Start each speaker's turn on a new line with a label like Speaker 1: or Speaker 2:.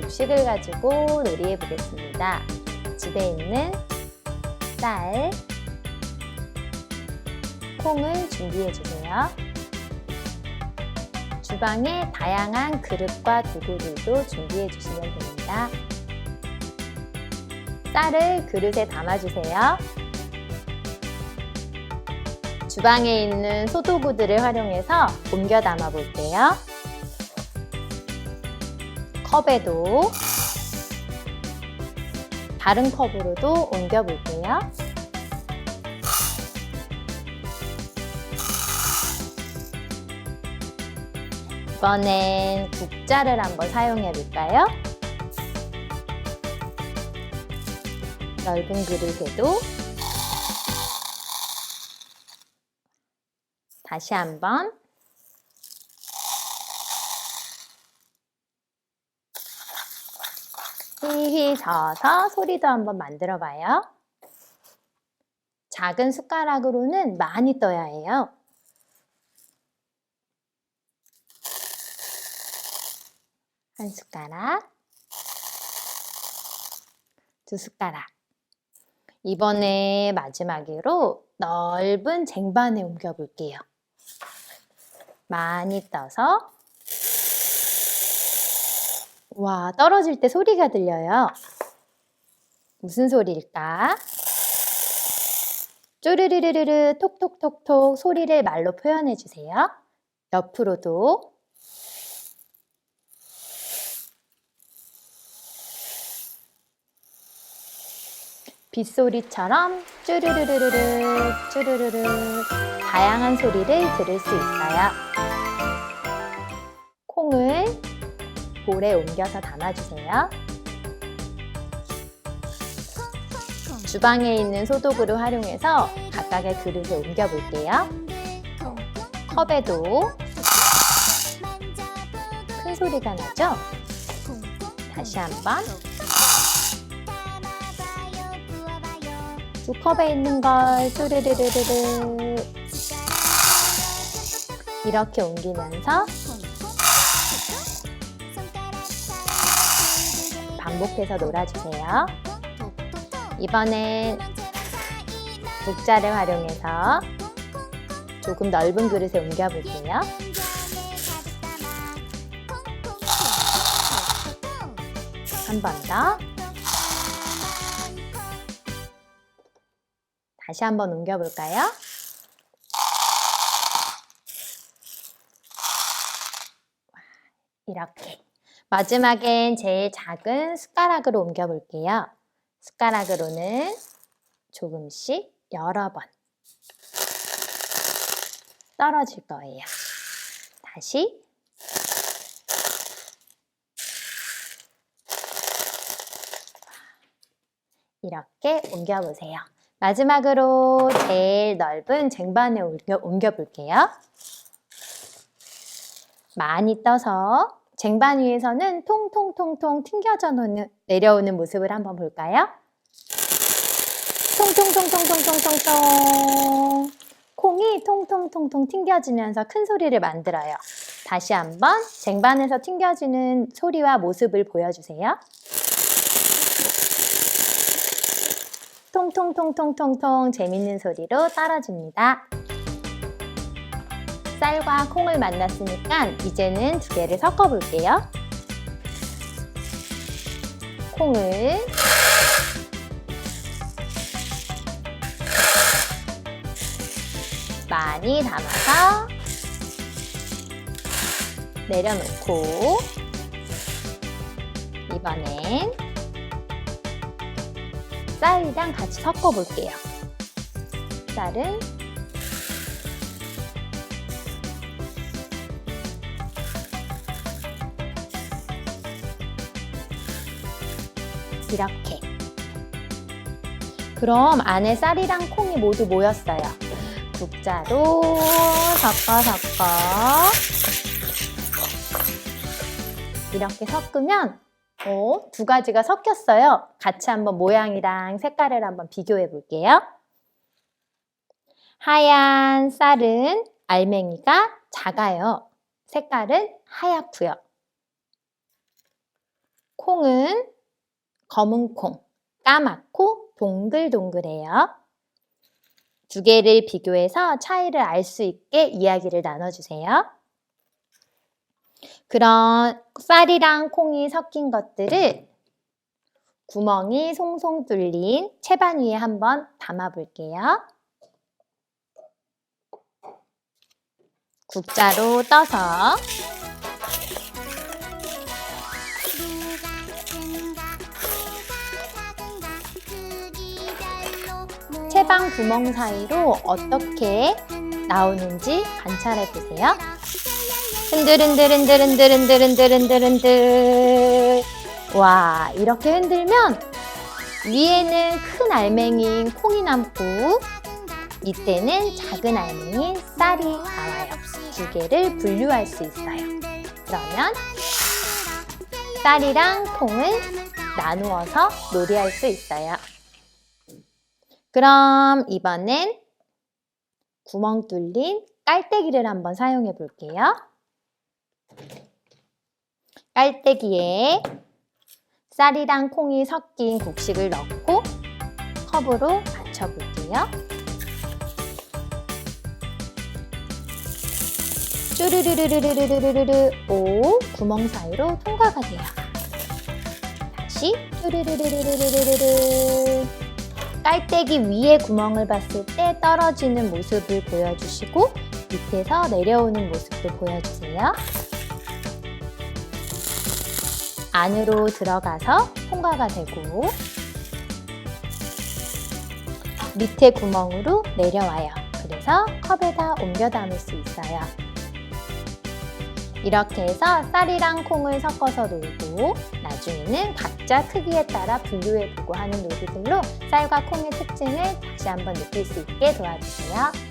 Speaker 1: 곡식을 가지고 놀이해 보겠습니다. 집에 있는 쌀, 콩을 준비해 주세요. 주방에 다양한 그릇과 도구들도 준비해 주시면 됩니다. 쌀을 그릇에 담아주세요. 주방에 있는 소도구들을 활용해서 옮겨 담아 볼게요. 컵에도 다른 컵으로도 옮겨 볼게요. 이번엔 국자를 한번 사용해 볼까요? 넓은 그릇에도 다시 한번 휘휘 저어서 소리도 한번 만들어 봐요. 작은 숟가락으로는 많이 떠야 해요. 한 숟가락, 두 숟가락. 이번에 마지막으로 넓은 쟁반에 옮겨 볼게요. 많이 떠서 와, 떨어질 때 소리가 들려요. 무슨 소리일까? 쪼르르르르 톡톡톡톡 소리를 말로 표현해 주세요. 옆으로도 빗소리처럼 쭈르르르르르 쭈르르르 다양한 소리를 들을 수 있어요. 볼에 옮겨서 담아주세요. 주방에 있는 소독으로 활용해서 각각의 그릇에 옮겨 볼게요. 컵에도 큰 소리가 나죠? 다시 한번 두 컵에 있는 걸 뚜르르르르르 이렇게 옮기면서 반복해서 놀아주세요. 이번엔 국자를 활용해서 조금 넓은 그릇에 옮겨볼게요. 한 번 더. 다시 한 번 옮겨볼까요? 이렇게. 마지막엔 제일 작은 숟가락으로 옮겨볼게요. 숟가락으로는 조금씩 여러 번 떨어질 거예요. 다시 이렇게 옮겨보세요. 마지막으로 제일 넓은 쟁반에 옮겨, 옮겨볼게요. 많이 떠서 쟁반 위에서는 통통통통 튕겨져 내려오는 모습을 한번 볼까요? 통통통통통통통통 콩이 통통통통 튕겨지면서 큰 소리를 만들어요. 다시 한번 쟁반에서 튕겨지는 소리와 모습을 보여주세요. 통통통통통통 재밌는 소리로 떨어집니다. 쌀과 콩을 만났으니까 이제는 두 개를 섞어 볼게요. 콩을 많이 담아서 내려놓고 이번엔 쌀이랑 같이 섞어 볼게요. 쌀은 이렇게. 그럼 안에 쌀이랑 콩이 모두 모였어요. 국자로 섞어 섞어. 이렇게 섞으면 어, 두 가지가 섞였어요. 같이 한번 모양이랑 색깔을 한번 비교해 볼게요. 하얀 쌀은 알맹이가 작아요. 색깔은 하얗고요. 콩은 검은 콩, 까맣고 동글동글해요. 두 개를 비교해서 차이를 알 수 있게 이야기를 나눠주세요. 그런 쌀이랑 콩이 섞인 것들을 구멍이 송송 뚫린 채반 위에 한번 담아 볼게요. 국자로 떠서 세 방 구멍 사이로 어떻게 나오는지 관찰해 보세요. 흔들흔들흔들흔들흔들흔들흔들. 와, 이렇게 흔들면 위에는 큰 알맹이인 콩이 남고 밑에는 작은 알맹이인 쌀이 나와요. 두 개를 분류할 수 있어요. 그러면 쌀이랑 콩을 나누어서 놀이할 수 있어요. 그럼 이번엔 구멍 뚫린 깔때기를 한번 사용해 볼게요. 깔때기에 쌀이랑 콩이 섞인 곡식을 넣고 컵으로 맞춰볼게요. 쭈르르르르르르르르 오 구멍 사이로 통과가 돼요. 다시 쭈르르르르르르르 깔때기 위에 구멍을 봤을 때 떨어지는 모습을 보여주시고 밑에서 내려오는 모습도 보여주세요. 안으로 들어가서 통과가 되고 밑에 구멍으로 내려와요. 그래서 컵에다 옮겨 담을 수 있어요. 이렇게 해서 쌀이랑 콩을 섞어서 놀고 나중에는 각자 크기에 따라 분류해보고 하는 놀이들로 쌀과 콩의 특징을 다시 한번 느낄 수 있게 도와주세요.